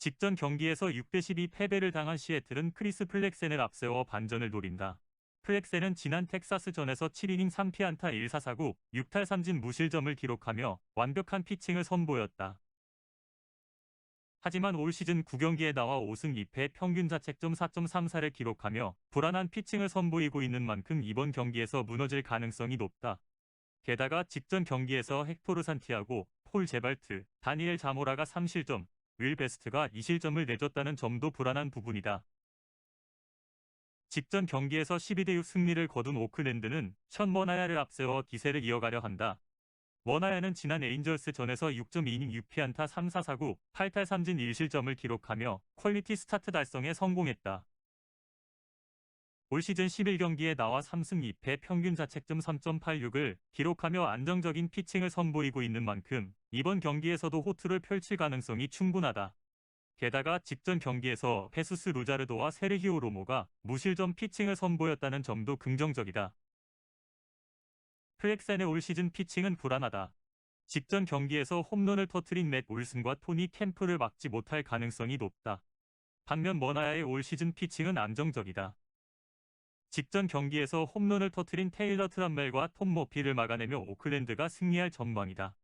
직전 경기에서 6대12 패배를 당한 시애틀은 크리스 플렉센을 앞세워 반전을 노린다. 플렉센은 지난 텍사스전에서 7이닝 3피안타 1사사구 6탈 3진 무실점을 기록하며 완벽한 피칭을 선보였다. 하지만 올 시즌 9경기에 나와 5승 2패 평균 자책점 4.34를 기록하며 불안한 피칭을 선보이고 있는 만큼 이번 경기에서 무너질 가능성이 높다. 게다가 직전 경기에서 헥토르 산티아고, 폴 제발트, 다니엘 자모라가 3실점, 윌 베스트가 2실점을 내줬다는 점도 불안한 부분이다. 직전 경기에서 12대6 승리를 거둔 오클랜드는 션 머나야를 앞세워 기세를 이어가려 한다. 머나야는 지난 에인절스 전에서 6.2이닝 6피안타 3사사구 8탈 3진 1실점을 기록하며 퀄리티 스타트 달성에 성공했다. 올 시즌 11경기에 나와 3승 2패 평균 자책점 3.86을 기록하며 안정적인 피칭을 선보이고 있는 만큼 이번 경기에서도 호투를 펼칠 가능성이 충분하다. 게다가 직전 경기에서 페수스 루자르도와 세르히오 로모가 무실점 피칭을 선보였다는 점도 긍정적이다. 플렉센의 올 시즌 피칭은 불안하다. 직전 경기에서 홈런을 터트린 맷 올슨과 토니 캠프를 막지 못할 가능성이 높다. 반면 머나야의 올 시즌 피칭은 안정적이다. 직전 경기에서 홈런을 터트린 테일러 트람멜과 톰 모피를 막아내며 오클랜드가 승리할 전망이다.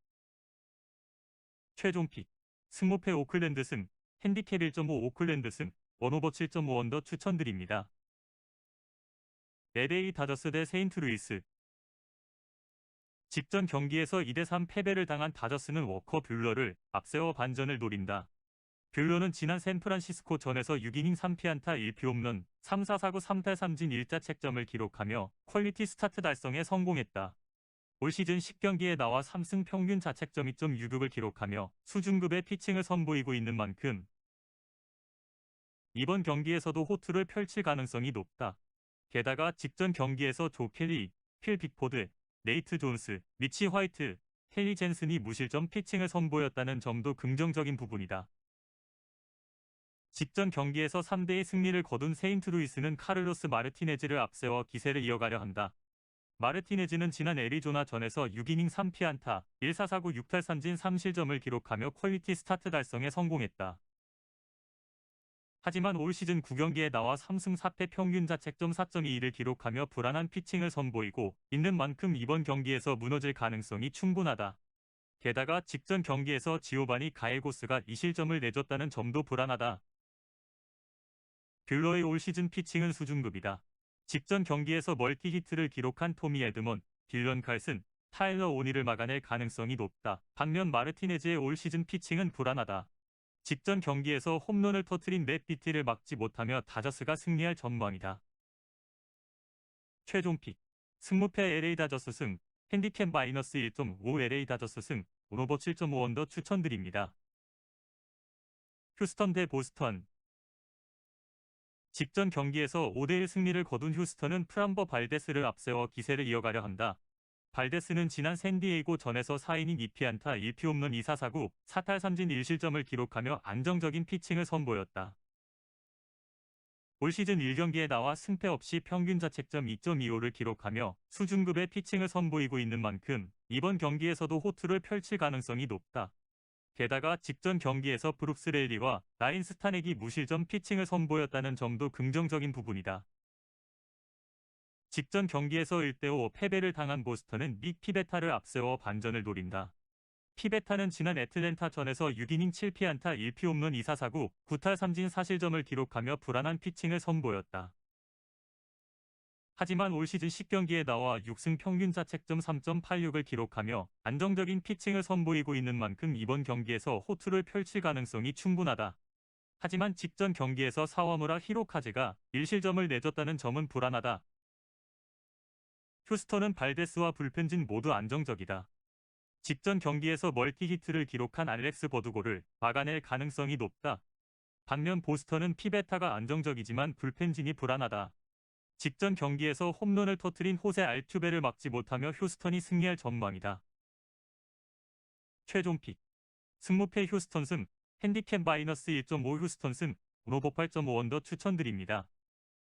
최종 픽 승모패 오클랜드 승 핸디캡 1.5 오클랜드 승 원오버 7.5 언더 추천드립니다. LA 다저스 대 세인트루이스 직전 경기에서 2대3 패배를 당한 다저스는 워커 뷰러를 앞세워 반전을 노린다. 뷰러는 지난 샌프란시스코 전에서 6이닝 3피안타 1피 홈런 3-4-4구 3탈 3진 1자 책점을 기록하며 퀄리티 스타트 달성에 성공했다. 올 시즌 10경기에 나와 3승 평균 자책점 2.66을 기록하며 수준급의 피칭을 선보이고 있는 만큼 이번 경기에서도 호투를 펼칠 가능성이 높다. 게다가 직전 경기에서 조 켈리, 필 빅포드, 네이트 존스, 미치 화이트, 켈리 젠슨이 무실점 피칭을 선보였다는 점도 긍정적인 부분이다. 직전 경기에서 3대2 승리를 거둔 세인트루이스는 카를로스 마르티네즈를 앞세워 기세를 이어가려 한다. 마르티네즈는 지난 애리조나 전에서 6이닝 3피안타, 1사사구 6탈 3진 3실점을 기록하며 퀄리티 스타트 달성에 성공했다. 하지만 올 시즌 9경기에 나와 3승 4패 평균 자책점 4.22를 기록하며 불안한 피칭을 선보이고 있는 만큼 이번 경기에서 무너질 가능성이 충분하다. 게다가 직전 경기에서 지오바니 가에고스가 2실점을 내줬다는 점도 불안하다. 뷰러의 올 시즌 피칭은 수준급이다. 직전 경기에서 멀티 히트를 기록한 토미 에드먼, 딜런 칼슨, 타일러 오니를 막아낼 가능성이 높다. 반면 마르티네즈의 올 시즌 피칭은 불안하다. 직전 경기에서 홈런을 터트린 맷 비티를 막지 못하며 다저스가 승리할 전망이다. 최종 픽 승무패 LA 다저스 승 핸디캡 마이너스 1.5 LA 다저스 승 오노버 7.5 언더 추천드립니다. 휴스턴 대 보스턴 직전 경기에서 5대1 승리를 거둔 휴스턴은 프람버 발데스를 앞세워 기세를 이어가려 한다. 발데스는 지난 샌디에이고 전에서 4이닝 2피안타 1피 홈런 2사사구 4탈 3진 1실점을 기록하며 안정적인 피칭을 선보였다. 올 시즌 1경기에 나와 승패 없이 평균 자책점 2.25를 기록하며 수준급의 피칭을 선보이고 있는 만큼 이번 경기에서도 호투를 펼칠 가능성이 높다. 게다가 직전 경기에서 브룩스 렐리와 라인 스타넥이 무실점 피칭을 선보였다는 점도 긍정적인 부분이다. 직전 경기에서 1대5 패배를 당한 보스턴은 닉 피베타를 앞세워 반전을 노린다. 피베타는 지난 애틀랜타전에서 6이닝 7피안타 1피 홈런 2사사구 9탈 3진 4실점을 기록하며 불안한 피칭을 선보였다. 하지만 올 시즌 10경기에 나와 6승 평균 자책점 3.86을 기록하며 안정적인 피칭을 선보이고 있는 만큼 이번 경기에서 호투를 펼칠 가능성이 충분하다. 하지만 직전 경기에서 사와무라 히로카즈가 1실점을 내줬다는 점은 불안하다. 휴스턴은 발데스와 불펜진 모두 안정적이다. 직전 경기에서 멀티 히트를 기록한 알렉스 버두고를 막아낼 가능성이 높다. 반면 보스턴은 피베타가 안정적이지만 불펜진이 불안하다. 직전 경기에서 홈런을 터트린 호세 알투베를 막지 못하며 휴스턴이 승리할 전망이다. 최종 픽 승무패 휴스턴 승 핸디캡 마이너스 1.5 휴스턴 승 오노버 8.5 언더 추천드립니다.